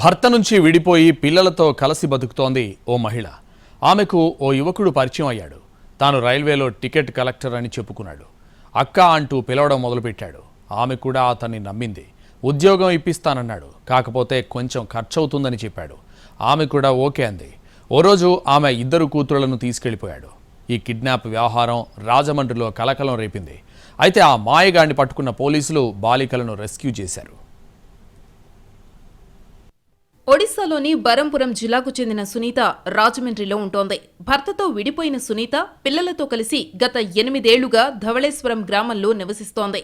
భర్త నుంచి విడిపోయి పిల్లలతో కలిసి బతుకుతోంది ఓ మహిళ. ఆమెకు ఓ యువకుడు పరిచయం అయ్యాడు. తాను రైల్వేలో టికెట్ కలెక్టర్ అని చెప్పుకున్నాడు. అక్క అంటూ పిలవడం మొదలుపెట్టాడు. ఆమె కూడా అతన్ని నమ్మింది. ఉద్యోగం ఇప్పిస్తానన్నాడు. కాకపోతే కొంచెం ఖర్చవుతుందని చెప్పాడు. ఆమె కూడా ఓకే అంది. ఓ రోజు ఆమె ఇద్దరు కూతురులను తీసుకెళ్ళిపోయాడు ఈ కిడ్నాప్ వ్యవహారం రాజమండ్రిలో కలకలం రేపింది. అయితే ఆ మాయగాడిని పట్టుకున్న పోలీసులు బాలికలను రెస్క్యూ చేశారు. ఒడిశాలోని బరంపురం జిల్లాకు చెందిన సునీత రాజమండ్రిలో ఉంటోంది. భర్తతో విడిపోయిన సునీత పిల్లలతో కలిసి గత ఎనిమిదేళ్ళుగా ధవళేశ్వరం గ్రామంలో నివసిస్తోంది.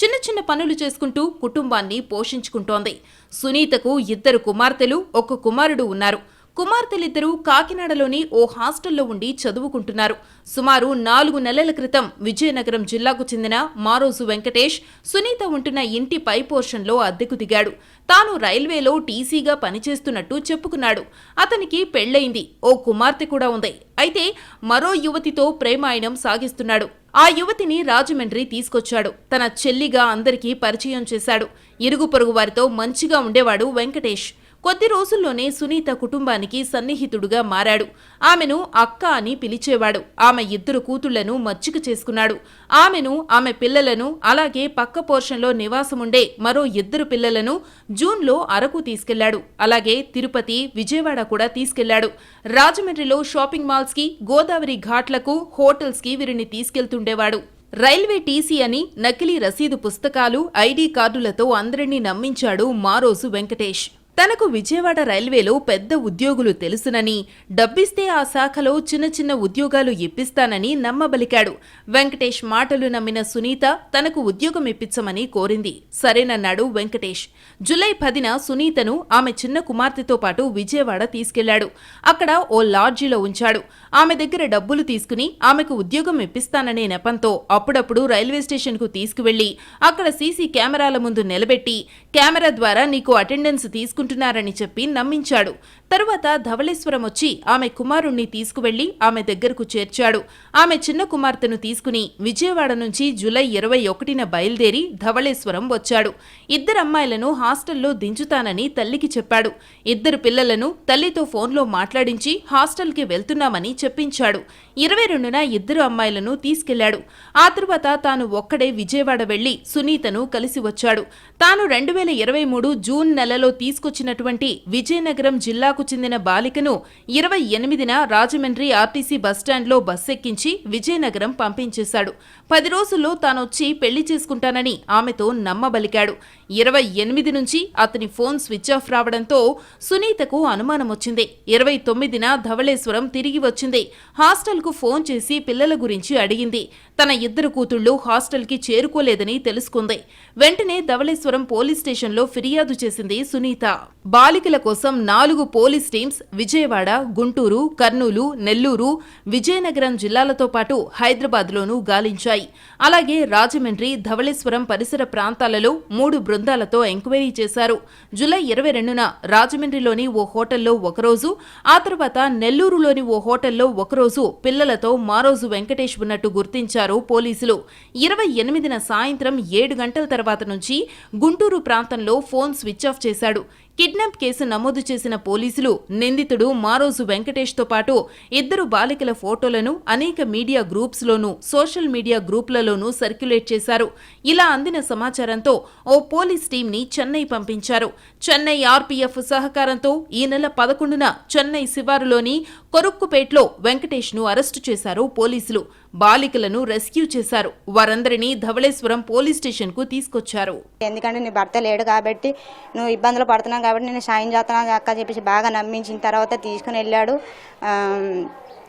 చిన్న చిన్న పనులు చేసుకుంటూ కుటుంబాన్ని పోషించుకుంటోంది. సునీతకు ఇద్దరు కుమార్తెలు ఒక కుమారుడు ఉన్నారు. కుమార్తెలిద్దరూ కాకినాడలోని ఓ హాస్టల్లో ఉండి చదువుకుంటున్నారు. సుమారు నాలుగు నెలల క్రితం విజయనగరం జిల్లాకు చెందిన మారోజు వెంకటేష్ సునీత ఉంటున్న ఇంటి పై పోర్షన్లో అద్దెకు దిగాడు. తాను రైల్వేలో టీసీగా పనిచేస్తున్నట్టు చెప్పుకున్నాడు. అతనికి పెళ్ళయింది ఓ కుమార్తె కూడా ఉంది. అయితే మరో యువతితో ప్రేమాయణం సాగిస్తున్నాడు. ఆ యువతిని రాజమండ్రి తీసుకొచ్చాడు. తన చెల్లిగా అందరికీ పరిచయం చేశాడు. ఇరుగు పొరుగు వారితో మంచిగా ఉండేవాడు వెంకటేష్. కొద్ది రోజుల్లోనే సునీత కుటుంబానికి సన్నిహితుడుగా మారాడు. ఆమెను అక్క అని పిలిచేవాడు. ఆమె ఇద్దరు కూతుళ్ళను మచ్చిక చేసుకున్నాడు. ఆమెను ఆమె పిల్లలను అలాగే పక్క పోర్షన్లో నివాసముండే మరో ఇద్దరు పిల్లలను జూన్లో అరకు తీసుకెళ్ళాడు. అలాగే తిరుపతి విజయవాడ కూడా తీసుకెళ్ళాడు. రాజమండ్రిలో షాపింగ్ మాల్స్కి గోదావరి ఘాట్లకు హోటల్స్కి వీరిని తీసుకెళ్తుండేవాడు. రైల్వే టీసీ అని నకిలీ రసీదు పుస్తకాలు ఐడీ కార్డులతో అందరినీ నమ్మించాడు మారోజు వెంకటేష్. తనకు విజయవాడ రైల్వేలో పెద్ద ఉద్యోగులు తెలుసునని డబ్బిస్తే ఆ శాఖలో చిన్న చిన్న ఉద్యోగాలు ఇప్పిస్తానని నమ్మబలికాడు. వెంకటేష్ మాటలు నమ్మిన సునీత తనకు ఉద్యోగం ఇప్పించమని కోరింది. సరేనన్నాడు వెంకటేష్. జులై పదిన సునీతను ఆమె చిన్న కుమార్తెతో పాటు విజయవాడ తీసుకెళ్ళాడు. అక్కడ ఓ లాడ్జిలో ఉంచాడు. ఆమె దగ్గర డబ్బులు తీసుకుని ఆమెకు ఉద్యోగం ఇప్పిస్తాననే నెపంతో అప్పుడప్పుడు రైల్వే స్టేషన్కు తీసుకువెళ్ళి అక్కడ సీసీ కెమెరాల ముందు నిలబెట్టి కెమెరా ద్వారా నీకు అటెండెన్స్ తీసుకుంటున్నారని చెప్పి నమ్మించాడు. తరువాత ధవళేశ్వరం వచ్చి ఆమె కుమారుణ్ణి తీసుకువెళ్ళి ఆమె దగ్గరకు చేర్చాడు. ఆమె చిన్న కుమార్తెను తీసుకుని విజయవాడ నుంచి జులై ఇరవై ఒకటిన బయలుదేరి ధవళేశ్వరం వచ్చాడు. ఇద్దరు అమ్మాయిలను హాస్టల్లో దించుతానని తల్లికి చెప్పాడు. ఇద్దరు పిల్లలను తల్లితో ఫోన్లో మాట్లాడించి హాస్టల్కి వెళ్తున్నామని చెప్పించాడు. ఇరవై రెండున ఇద్దరు అమ్మాయిలను తీసుకెళ్ళాడు. ఆ తరువాత తాను ఒక్కడే విజయవాడ వెళ్ళి సునీతను కలిసి వచ్చాడు. తాను రెండు వేల ఇరవై మూడు జూన్ నెలలో తీసుకొచ్చినటువంటి విజయనగరం జిల్లా జిల్లాకు చెందిన బాలికను ఇరవై ఎనిమిదిన రాజమండ్రి ఆర్టీసీ బస్టాండ్లో బస్సెక్కించి విజయనగరం పంపించేశాడు. పది రోజుల్లో తానొచ్చి పెళ్ళి చేసుకుంటానని ఆమెతో నమ్మబలికాడు. ఇరవై ఎనిమిది నుంచి అతని ఫోన్ స్విచ్ ఆఫ్ రావడంతో సునీతకు అనుమానం వచ్చింది ఇరవై తొమ్మిదిన ధవళేశ్వరం తిరిగి వచ్చింది. హాస్టల్కు ఫోన్ చేసి పిల్లల గురించి అడిగింది. తన ఇద్దరు కూతుళ్ళు హాస్టల్కి చేరుకోలేదని తెలుసుకుంది. వెంటనే ధవళేశ్వరం పోలీస్ స్టేషన్లో ఫిర్యాదు చేసింది సునీత. బాలికల కోసం నాలుగు పోలీస్ టీమ్స్ విజయవాడ గుంటూరు కర్నూలు నెల్లూరు విజయనగరం జిల్లాలతో పాటు హైదరాబాద్లోనూ గాలించాయి. అలాగే రాజమండ్రి ధవళేశ్వరం పరిసర ప్రాంతాలలో మూడు బృందాలతో ఎంక్వైరీ చేశారు. జులై ఇరవై రెండున రాజమండ్రిలోని ఓ హోటల్లో ఒకరోజు ఆ తర్వాత నెల్లూరులోని ఓ హోటల్లో ఒకరోజు పిల్లలతో మారోజు వెంకటేష్ ఉన్నట్టు గుర్తించారు పోలీసులు. ఇరవై ఎనిమిదిన సాయంత్రం ఏడు గంటల తర్వాత నుంచి గుంటూరు ప్రాంతంలో ఫోన్ స్విచ్ ఆఫ్ చేశాడు. కిడ్నాప్ కేసు నమోదు చేసిన పోలీసులు నిందితుడు మారోజు వెంకటేష్తో పాటు ఇద్దరు బాలికల ఫోటోలను అనేక మీడియా గ్రూప్స్లోనూ సోషల్ మీడియా గ్రూపులలోనూ సర్క్యులేట్ చేశారు. ఇలా అందిన సమాచారంతో ఓ పోలీస్ టీంని చెన్నై పంపించారు. చెన్నై ఆర్పీఎఫ్ సహకారంతో ఈ నెల పదకొండున చెన్నై శివారులోని కొరుక్కుపేట్లో వెంకటేష్ను అరెస్టు చేశారు పోలీసులు. బాలికలను రెస్క్యూ చేశారు. వారందరినీ ధవళేశ్వరం పోలీస్ స్టేషన్కు తీసుకొచ్చారు. ఎందుకంటే నీ భర్త లేడు కాబట్టి నువ్వు ఇబ్బందులు పడుతున్నావు కాబట్టి నేను సాయం చేస్తున్నాను అక్క చెప్పేసి బాగా నమ్మించిన తర్వాత తీసుకుని వెళ్ళాడు.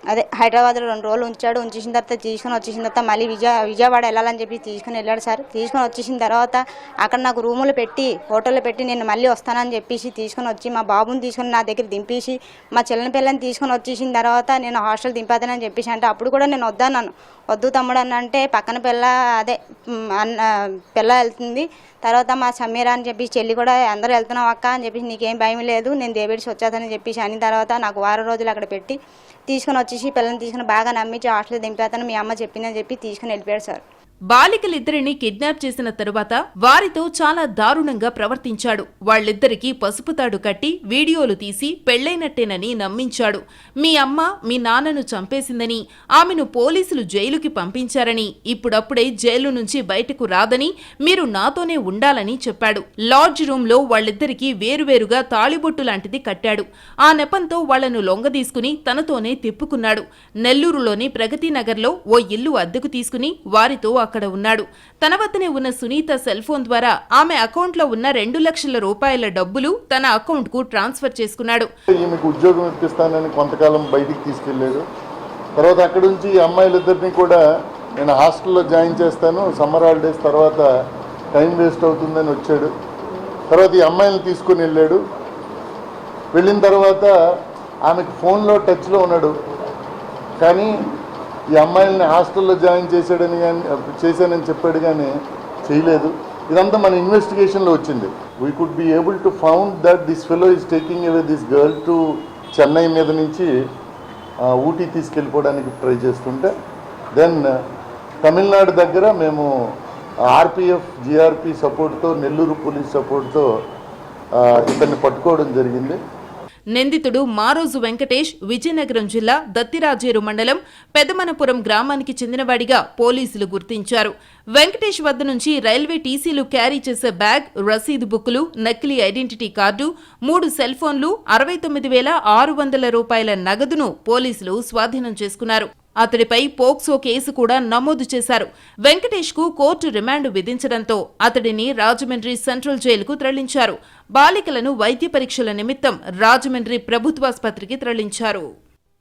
అదే హైదరాబాద్లో రెండు రోజులు ఉంచాడు. ఉంచేసిన తర్వాత తీసుకుని వచ్చేసిన తర్వాత మళ్ళీ విజయ విజయవాడ వెళ్ళాలని చెప్పి తీసుకుని వెళ్ళాడు సార్. తీసుకుని వచ్చేసిన తర్వాత అక్కడ నాకు రూములు పెట్టి హోటల్లో పెట్టి నేను మళ్ళీ వస్తానని చెప్పేసి తీసుకుని వచ్చి మా బాబుని తీసుకుని నా దగ్గర దింపేసి మా చెల్లని పిల్లని తీసుకుని వచ్చేసిన తర్వాత నేను హాస్టల్ దింపేదానని చెప్పేసి అంటే అప్పుడు కూడా నేను వద్దాను వద్దు తమ్ముడు అని అంటే పక్కన పిల్ల అదే అన్న పిల్ల వెళ్తుంది. తర్వాత మా సమీర అని చెప్పి చెల్లి కూడా అందరూ వెళ్తున్నాం అక్క అని చెప్పేసి నీకేం భయం లేదు నేను దేవేడిసి వచ్చేదని చెప్పేసి అని తర్వాత నాకు వారం రోజులు అక్కడ పెట్టి తీసుకుని వచ్చేసి పిల్లల్ని తీసుకుని బాగా నమ్మించి హాస్టల్ అతను మీ అమ్మ చెప్పిందని చెప్పి తీసుకుని వెళ్ళిపోయాడు సార్. బాలికలిద్దరిని కిడ్నాప్ చేసిన తరువాత వారితో చాలా దారుణంగా ప్రవర్తించాడు. వాళ్ళిద్దరికీ పసుపు తాడు కట్టి వీడియోలు తీసి పెళ్ళైనట్టేనని నమ్మించాడు. మీ అమ్మ మీ నాన్నను చంపేసిందని ఆమెను పోలీసులు జైలుకి పంపించారని ఇప్పుడప్పుడే జైలు నుంచి బయటకు రాదని మీరు నాతోనే ఉండాలని చెప్పాడు. లాడ్జ్ రూమ్లో వాళ్ళిద్దరికీ వేరువేరుగా తాళిబొట్టు లాంటిది కట్టాడు. ఆ నెపంతో వాళ్ళను లొంగదీసుకుని తనతోనే తిప్పుకున్నాడు. నెల్లూరులోని ప్రగతి నగర్లో ఓ ఇల్లు అద్దెకు తీసుకుని వారితో అక్కడ ఉన్నాడు. తన వద్దనే ఉన్న సునీత సెల్ ఫోన్ ద్వారా ఆమె అకౌంట్లో ఉన్న రెండు లక్షల రూపాయల డబ్బులు తన అకౌంట్కు ట్రాన్స్ఫర్ చేసుకున్నాడు. ఈమెకు ఉద్యోగం ఇప్పిస్తానని కొంతకాలం బయటికి తీసుకెళ్ళాడు. తర్వాత అక్కడి నుంచి అమ్మాయిలిద్దరిని కూడా నేను హాస్టల్లో జాయిన్ చేస్తాను. సమ్మర్ హాలిడేస్ తర్వాత టైం వేస్ట్ అవుతుందని వచ్చాడు. తర్వాత ఈ అమ్మాయిని తీసుకుని వెళ్ళాడు. వెళ్ళిన తర్వాత ఆమెకు ఫోన్లో టచ్లో ఉన్నాడు. కానీ ఈ అమ్మాయిల్ని హాస్టల్లో జాయిన్ చేశాడని కానీ చేశానని చెప్పాడు కానీ చేయలేదు. ఇదంతా మన ఇన్వెస్టిగేషన్లో వచ్చింది. We could be able to found that this fellow is taking away this girl to Chennai మీద నుంచి ఊటీ తీసుకెళ్ళిపోవడానికి ట్రై చేస్తుంటే దెన్ uh, తమిళనాడు దగ్గర మేము ఆర్పిఎఫ్ జిఆర్పి సపోర్ట్తో నెల్లూరు పోలీస్ సపోర్ట్తో ఇతన్ని పట్టుకోవడం జరిగింది. నిందితుడు మారోజు వెంకటేష్ విజయనగరం జిల్లా దత్తిరాజేరు మండలం పెదమనపురం గ్రామానికి చెందినవాడిగా పోలీసులు గుర్తించారు. వెంకటేష్ వద్ద నుంచి రైల్వే టీసీలు క్యారీ చేసే బ్యాగ్ రసీదు బుక్కులు నకిలీ ఐడెంటిటీ కార్డు మూడు సెల్ ఫోన్లు అరవై తొమ్మిది వేల ఆరు వందల రూపాయల నగదును పోలీసులు స్వాధీనం చేసుకున్నారు. అతడిపై పోక్సో కేసు కూడా నమోదు చేశారు. వెంకటేష్కు కోర్టు రిమాండ్ విధించడంతో అతడిని రాజమండ్రి సెంట్రల్ జైలుకు తరలించారు. బాలికలను వైద్య పరీక్షల నిమిత్తం రాజమండ్రి ప్రభుత్వాసుపత్రికి తరలించారు.